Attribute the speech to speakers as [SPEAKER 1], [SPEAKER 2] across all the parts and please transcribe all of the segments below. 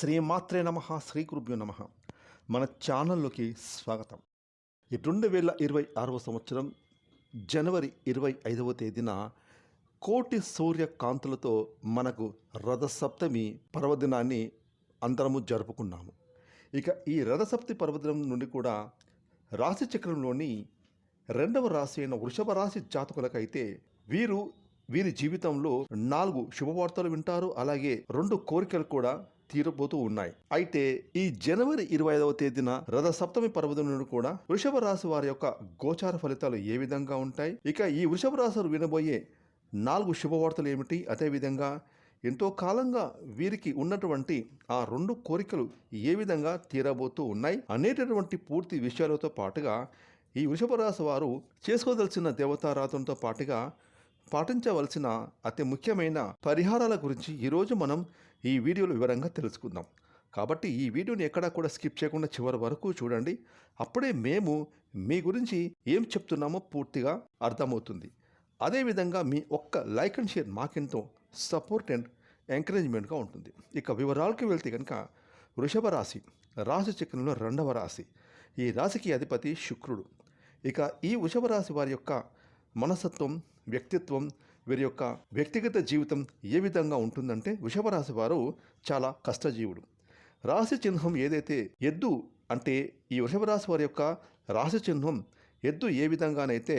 [SPEAKER 1] శ్రీమాత్రే నమ శ్రీ గురుభ్యో నమ. మన ఛానల్లోకి స్వాగతం. ఈ రెండు వేల ఇరవై ఆరవ సంవత్సరం జనవరి ఇరవై ఐదవ తేదీన కోటి సూర్య కాంతులతో మనకు రథసప్తమి పర్వదినాన్ని అందరము జరుపుకున్నాము. ఇక ఈ రథసప్తి పర్వదినం నుండి కూడా రాశి చక్రంలోని రెండవ రాశి అయిన వృషభ రాశి జాతకులకైతే వీరు వీరి జీవితంలో నాలుగు శుభవార్తలు వింటారు అలాగే రెండు కోరికలు కూడా తీరబోతూ ఉన్నాయి. అయితే ఈ జనవరి ఇరవై ఐదవ తేదీన రథ సప్తమి పర్వదినం నుండి కూడా వృషభ రాశి వారి యొక్క గోచార ఫలితాలు ఏ విధంగా ఉంటాయి? ఇక ఈ వృషభ రాశులు వినబోయే నాలుగు శుభవార్తలు ఏమిటి? అదేవిధంగా ఎంతో కాలంగా వీరికి ఉన్నటువంటి ఆ రెండు కోరికలు ఏ విధంగా తీరబోతూ ఉన్నాయి? అనేటటువంటి పూర్తి విషయాలతో పాటుగా ఈ వృషభ రాశి వారు చేసుకోదలసిన దేవతారాతంతో పాటుగా పాటించవలసిన అతి ముఖ్యమైన పరిహారాల గురించి ఈరోజు మనం ఈ వీడియోలో వివరంగా తెలుసుకుందాం. కాబట్టి ఈ వీడియోని ఎక్కడా కూడా స్కిప్ చేయకుండా చివరి వరకు చూడండి. అప్పుడే మేము మీ గురించి ఏం చెప్తున్నామో పూర్తిగా అర్థమవుతుంది. అదేవిధంగా మీ ఒక్క లైక్ అండ్ షేర్ మాకెంతో సపోర్ట్ అండ్ ఎంకరేజ్మెంట్గా ఉంటుంది. ఇక వివరాలకు వెళ్తే కనుక వృషభ రాశి రాశి చక్రంలో రెండవ రాశి. ఈ రాశికి అధిపతి శుక్రుడు. ఇక ఈ వృషభ రాశి వారి యొక్క మనసత్వం వ్యక్తిత్వం వీరి యొక్క వ్యక్తిగత జీవితం ఏ విధంగా ఉంటుందంటే వృషభరాశి వారు చాలా కష్టజీవుడు. రాశి చిహ్నం ఏదైతే ఎద్దు అంటే ఈ వృషభరాశి వారి యొక్క రాశి చిహ్నం ఎద్దు ఏ విధంగానైతే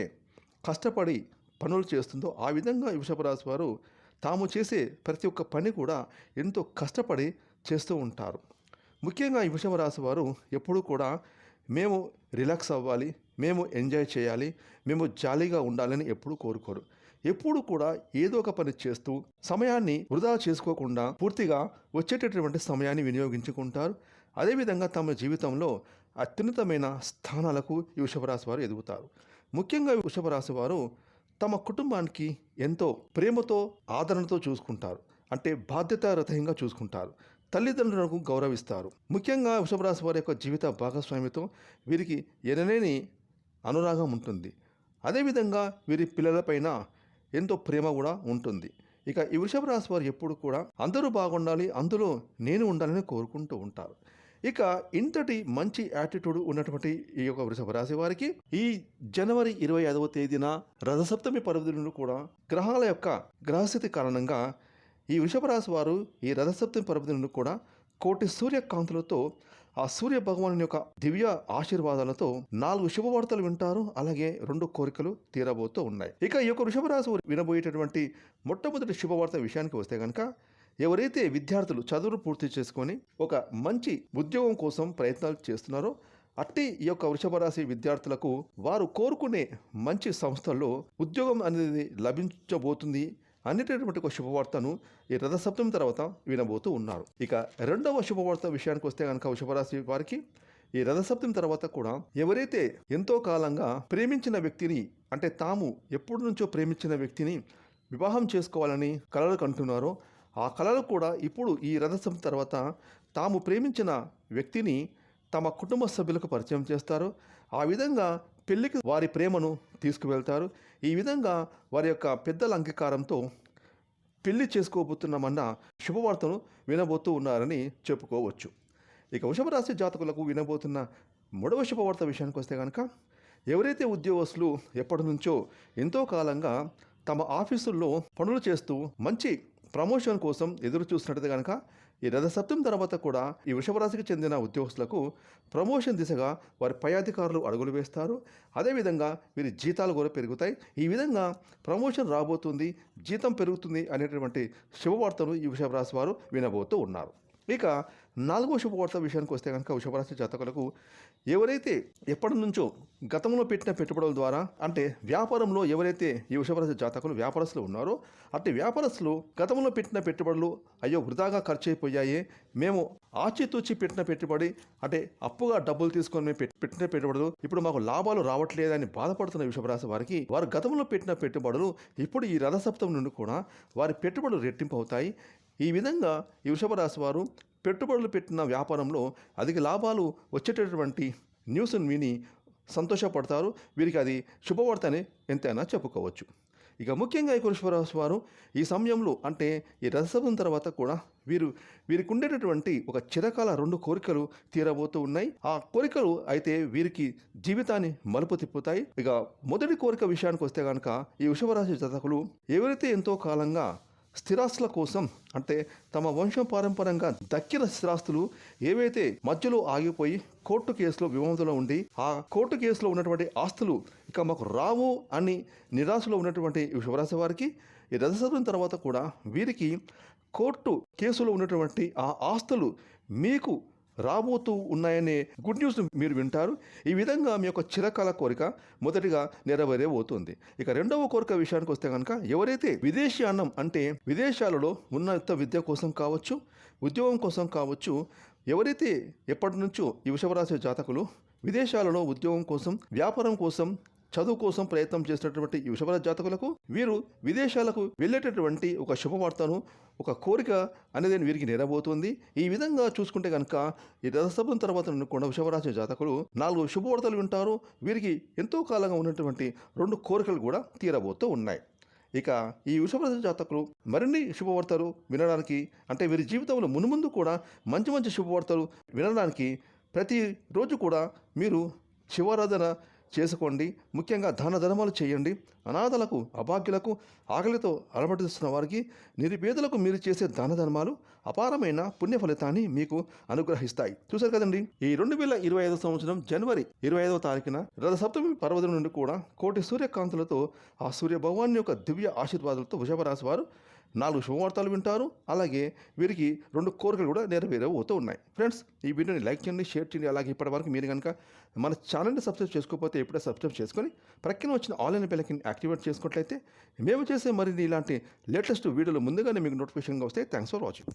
[SPEAKER 1] కష్టపడి పనులు చేస్తుందో ఆ విధంగా వృషభరాశి వారు తాము చేసే ప్రతి ఒక్క పని కూడా ఎంతో కష్టపడి చేస్తూ ఉంటారు. ముఖ్యంగా ఈ వృషభ రాశి వారు ఎప్పుడూ కూడా మేము రిలాక్స్ అవ్వాలి మేము ఎంజాయ్ చేయాలి మేము జాలీగా ఉండాలని ఎప్పుడూ కోరుకోరు. ఎప్పుడు కూడా ఏదో ఒక పని చేస్తూ సమయాన్ని వృధా చేసుకోకుండా పూర్తిగా వచ్చేటటువంటి సమయాన్ని వినియోగించుకుంటారు. అదేవిధంగా తమ జీవితంలో అత్యున్నతమైన స్థానాలకు ఈ వృషభరాశి వారు ఎదుగుతారు. ముఖ్యంగా వృషభరాశి వారు తమ కుటుంబానికి ఎంతో ప్రేమతో ఆదరణతో చూసుకుంటారు. అంటే బాధ్యతారహితంగా చూసుకుంటారు. తల్లిదండ్రులకు గౌరవిస్తారు. ముఖ్యంగా వృషభరాశి వారి యొక్క జీవిత భాగస్వామితో వీరికి ఎనలేని అనురాగం ఉంటుంది. అదేవిధంగా వీరి పిల్లలపైన ఎంతో ప్రేమ కూడా ఉంటుంది. ఇక ఈ వృషభ రాశి వారు ఎప్పుడు కూడా అందరూ బాగుండాలి అందులో నేను ఉండాలని కోరుకుంటూ ఉంటారు. ఇక ఇంతటి మంచి యాటిట్యూడ్ ఉన్నటువంటి ఈ యొక్క వృషభ రాశి వారికి ఈ జనవరి ఇరవై ఐదవ తేదీన రథసప్తమి పర్వదినంలో కూడా గ్రహాల యొక్క గ్రహస్థితి కారణంగా ఈ వృషభ రాశి వారు ఈ రథసప్తమి పర్వదినంలో కూడా కోటి సూర్యకాంతులతో ఆ సూర్య భగవాను యొక్క దివ్య ఆశీర్వాదాలతో నాలుగు శుభవార్తలు వింటారు. అలాగే రెండు కోరికలు తీరబోతూ ఉన్నాయి. ఇక ఈ యొక్క వృషభరాశి వినబోయేటటువంటి మొట్టమొదటి శుభవార్త విషయానికి వస్తే కనుక ఎవరైతే విద్యార్థులు చదువును పూర్తి చేసుకొని ఒక మంచి ఉద్యోగం కోసం ప్రయత్నాలు చేస్తున్నారో అట్టి ఈ యొక్క వృషభ రాశి విద్యార్థులకు వారు కోరుకునే మంచి సంస్థల్లో ఉద్యోగం అనేది లభించబోతుంది. అనేటటువంటి ఒక శుభవార్తను ఈ రథసప్తమి తర్వాత వినబోతూ ఉన్నారు. ఇక రెండవ శుభవార్త విషయానికి వస్తే కనుక వృషభరాశి వారికి ఈ రథసప్తమి తర్వాత కూడా ఎవరైతే ఎంతో కాలంగా ప్రేమించిన వ్యక్తిని అంటే తాము ఎప్పటి నుంచో ప్రేమించిన వ్యక్తిని వివాహం చేసుకోవాలని కలలు కంటున్నారో ఆ కళలు కూడా ఇప్పుడు ఈ రథసప్తమి తర్వాత తాము ప్రేమించిన వ్యక్తిని తమ కుటుంబ సభ్యులకు పరిచయం చేస్తారు ఆ విధంగా పెళ్ళికి వారి ప్రేమను తీసుకువెళ్తారు. ఈ విధంగా వారి యొక్క పెద్దల అంగీకారంతో పెళ్ళి చేసుకోబోతున్నామన్న శుభవార్తను వినబోతూ ఉన్నారని చెప్పుకోవచ్చు. ఇక వృషభరాశి జాతకులకు వినబోతున్న మూడవ శుభవార్త విషయానికి వస్తే కనుక ఎవరైతే ఉద్యోగస్తులు ఎప్పటి నుంచో ఎంతో కాలంగా తమ ఆఫీసుల్లో పనులు చేస్తూ మంచి ప్రమోషన్ కోసం ఎదురు చూస్తున్నట్టు కనుక ఈ రథసప్తమి తర్వాత కూడా ఈ వృషభరాశికి చెందిన ఉద్యోగస్తులకు ప్రమోషన్ దిశగా వారి పై అధికారులు అడుగులు వేస్తారు. అదేవిధంగా వీరి జీతాలు కూడా పెరుగుతాయి. ఈ విధంగా ప్రమోషన్ రాబోతుంది జీతం పెరుగుతుంది అనేటటువంటి శుభవార్తను ఈ వృషభరాశి వారు వినబోతూ ఉన్నారు. ఇక నాలుగో శుభవార్త విషయానికి వస్తే కనుక వృషభరాశి జాతకులకు ఎవరైతే ఎప్పటి నుంచో గతంలో పెట్టిన పెట్టుబడుల ద్వారా అంటే వ్యాపారంలో ఎవరైతే ఈ వృషభరాశి జాతకులు వ్యాపారస్తులు ఉన్నారో అట్టి వ్యాపారస్తులు గతంలో పెట్టిన పెట్టుబడులు అయ్యో వృధాగా ఖర్చు అయిపోయాయి మేము ఆచితూచి పెట్టిన పెట్టుబడి అంటే అప్పుగా డబ్బులు తీసుకొని మేము పెట్టిన పెట్టుబడులు ఇప్పుడు మాకు లాభాలు రావట్లేదని బాధపడుతున్న వృషభరాశి వారికి వారు గతంలో పెట్టిన పెట్టుబడులు ఇప్పుడు ఈ రథసప్తం నుండి కూడా వారి పెట్టుబడులు రెట్టింపు అవుతాయి. ఈ విధంగా ఈ వృషభ రాశి వారు పెట్టుబడులు పెట్టిన వ్యాపారంలో అధిక లాభాలు వచ్చేటటువంటి న్యూస్ని విని సంతోషపడతారు. వీరికి అది శుభవార్త అని ఎంతైనా చెప్పుకోవచ్చు. ఇక ముఖ్యంగా ఈ వృషభరాశి వారు ఈ సమయంలో అంటే ఈ రసభం తర్వాత కూడా వీరు వీరికి ఉండేటటువంటి ఒక చిరకాల రెండు కోరికలు తీరబోతూ ఉన్నాయి. ఆ కోరికలు అయితే వీరికి జీవితాన్ని మలుపు తిప్పుతాయి. ఇక మొదటి కోరిక విషయానికి వస్తే కనుక ఈ వృషభరాశి జాతకులు ఎవరైతే ఎంతో కాలంగా స్థిరాస్తుల కోసం అంటే తమ వంశం పారంపరంగా దక్కిన స్థిరాస్తులు ఏవైతే మధ్యలో ఆగిపోయి కోర్టు కేసులో వివాదంలో ఉండి ఆ కోర్టు కేసులో ఉన్నటువంటి ఆస్తులు ఇక మాకు రావు అని నిరాశలో ఉన్నటువంటి శివరాశి వారికి ఈ రథసత్వం తర్వాత కూడా వీరికి కోర్టు కేసులో ఉన్నటువంటి ఆ ఆస్తులు మీకు రాబోతూ ఉన్నాయనే గుడ్ న్యూస్ మీరు వింటారు. ఈ విధంగా మీ యొక్క చిరకాల కోరిక మొదటిగా నెరవేరబోతుంది. ఇక రెండవ కోరిక విషయానికి వస్తే కనుక ఎవరైతే విదేశీ అన్నం అంటే విదేశాలలో ఉన్నత విద్య కోసం కావచ్చు ఉద్యోగం కోసం కావచ్చు ఎవరైతే ఎప్పటి నుంచో ఈ వృషభరాశి జాతకులు విదేశాలలో ఉద్యోగం కోసం వ్యాపారం కోసం చదువు కోసం ప్రయత్నం చేసినటువంటి ఈ జాతకులకు వీరు విదేశాలకు వెళ్ళేటటువంటి ఒక శుభవార్తను ఒక కోరిక అనేది వీరికి నేరబోతుంది ఈ విధంగా చూసుకుంటే కనుక ఈ రథసభం తర్వాత అనుకున్న వృషభరాశి జాతకులు నాలుగు శుభవార్తలు వింటారు. వీరికి ఎంతో కాలంగా ఉన్నటువంటి రెండు కోరికలు కూడా తీరబోతూ ఉన్నాయి. ఇక ఈ వృషభరాశి జాతకులు మరిన్ని శుభవార్తలు వినడానికి అంటే వీరి జీవితంలో మునుముందు కూడా మంచి మంచి శుభవార్తలు వినడానికి ప్రతిరోజు కూడా మీరు శివారాధన చేసుకోండి. ముఖ్యంగా దాన ధర్మాలు చేయండి. అనాథలకు అభాగ్యులకు ఆకలితో అలమటిస్తున్న వారికి నిరుపేదలకు మీరు చేసే దాన ధర్మాలు అపారమైన పుణ్య ఫలితాన్ని మీకు అనుగ్రహిస్తాయి. చూశారు కదండి? ఈ రెండు వేల ఇరవై ఐదో సంవత్సరం జనవరి ఇరవై ఐదవ తారీఖున రథ సప్తమి పర్వతం నుండి కూడా కోటి సూర్యకాంతులతో ఆ సూర్య భగవాన్ యొక్క దివ్య ఆశీర్వాదాలతో వృషభరాశి వారు నాలుగు శుభవార్తలు వింటారు. అలాగే వీరికి రెండు కోరికలు కూడా నెరవేరబోతూ ఉన్నాయి. ఫ్రెండ్స్ ఈ వీడియోని లైక్ చేయండి షేర్ చేయండి. అలాగే ఇప్పటివరకు మీరు కనుక మన ఛానల్ని సబ్స్క్రైబ్ చేసుకోకపోతే ఎప్పుడే సబ్స్క్రైబ్ చేసుకొని ప్రక్కన వచ్చిన ఆన్లైన్ బెల్కి యాక్టివేట్ చేసుకున్నట్లయితే మేము చేసే మరిన్ని ఇలాంటి లేటెస్ట్ వీడియోలు ముందుగానే మీకు నోటిఫికేషన్గా వస్తాయి. Thanks for watching